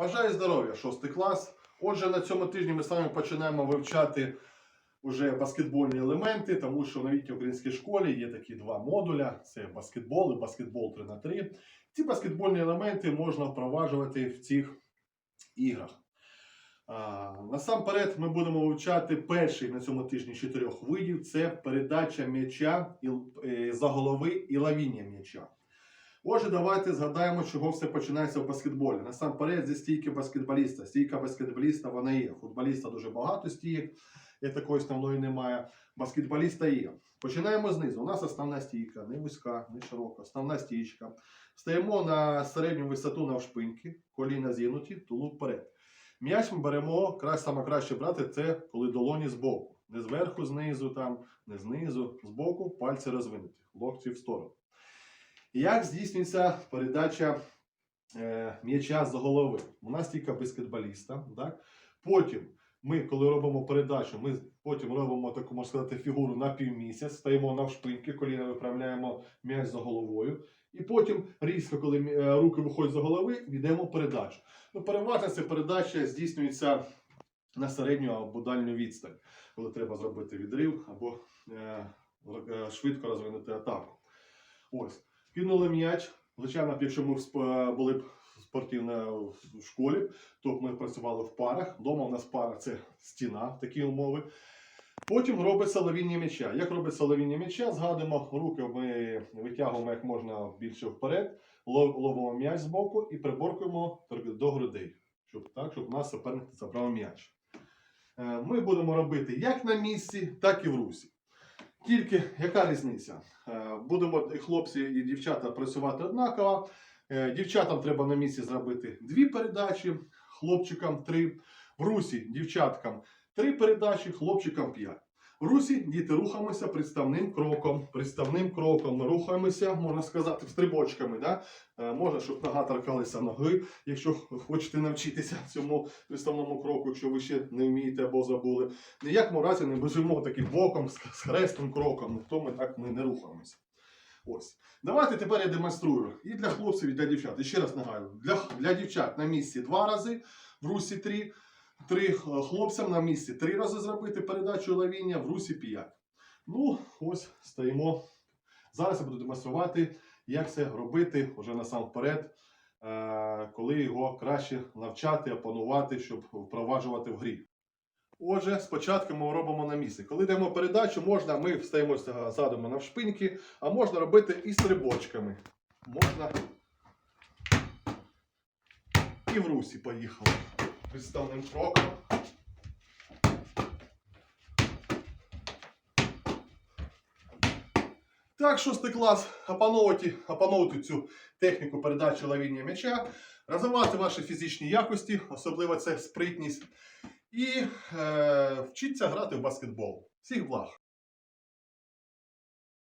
Бажаю здоров'я, шостий клас. Отже, на цьому тижні ми з вами починаємо вивчати уже баскетбольні елементи, тому що в новітній українській школі є такі два модуля: це баскетбол і баскетбол 3 на 3 Ці баскетбольні елементи можна впроваджувати в цих іграх. А, насамперед, ми будемо вивчати перший на цьому тижні чотирьох видів: це передача м'яча е, за голови і лавіння м'яча. Отже, давайте згадаємо, чого все починається в баскетболі. Насамперед, зі стійки баскетболіста. Стійка баскетболіста вона є. Футболіста дуже багато стійок, як такої основної немає. Баскетболіста є. Починаємо знизу. У нас основна стійка, не вузька, не широка, основна стійка. Стаємо на середню висоту навшпиньки, коліна зігнуті, тулуб вперед. М'яч ми беремо, саме краще брати це коли долоні збоку. Не зверху, знизу, там, не знизу, збоку, пальці розвинуті, локті в сторону. Як здійснюється передача е, м'яча з голови? У нас тільки баскетболіста. Так? Потім ми, коли робимо передачу, ми потім робимо таку, можна сказати, фігуру на півмісяць, стаємо навшпиньки, коліна виправляємо м'яч за головою. І потім різко, коли е, руки виходять за голови, йдемо передачу. Ну, переважно ця передача здійснюється на середню або дальню відстань, коли треба зробити відрив або е, е, швидко розвинути атаку. Ось. Кинули м'яч. Звичайно, якщо ми були б спортивно в школі, то ми працювали в парах. Дома у нас пара це стіна, такі умови. Потім робиться лавіння м'яча. Як робиться лавіння м'яча? Згадуємо, руки ми витягуємо як можна більше вперед, ловимо м'яч з боку і приборкуємо до грудей, щоб, так, щоб нас суперник забрав м'яч. Е, Ми будемо робити як на місці, так і в русі. Тільки яка різниця? Е, Будемо хлопці і дівчата працювати однаково. Е, Дівчатам треба на місці зробити дві передачі, хлопчикам три. В русі дівчаткам три передачі, хлопчикам п'ять. Русі діти рухаємося приставним кроком. Приставним кроком ми рухаємося, можна сказати, стрибочками. Да? Е, Можна, щоб нога торкалася ноги, якщо хочете навчитися цьому приставному кроку, якщо ви ще не вмієте або забули. Ніякому разі не біжимо таким боком, з хрестним кроком. Ніхто ми так ми не рухаємося. Ось. Давайте тепер я демонструю і для хлопців, і для дівчат. І ще раз нагадую, для, для дівчат на місці два рази, в русі три. Три е, хлопцям на місці три рази зробити передачу лавіння, в русі п'ять. Ну, ось стоїмо. Зараз я буду демонструвати, як це робити вже насамперед, е, коли його краще навчати, опанувати, щоб впроваджувати в грі. Отже, спочатку ми робимо на місці. Коли даємо передачу, можна, ми встаємо задом навшпиньки, а можна робити і стрибочками. Можна і в русі поїхали. Підставним кроком. Так, шостий клас, опановувати, опановувати цю техніку передачі лавіння м'яча, розвивати ваші фізичні якості, особливо це спритність, і е, вчіться грати в баскетбол. Всіх благ!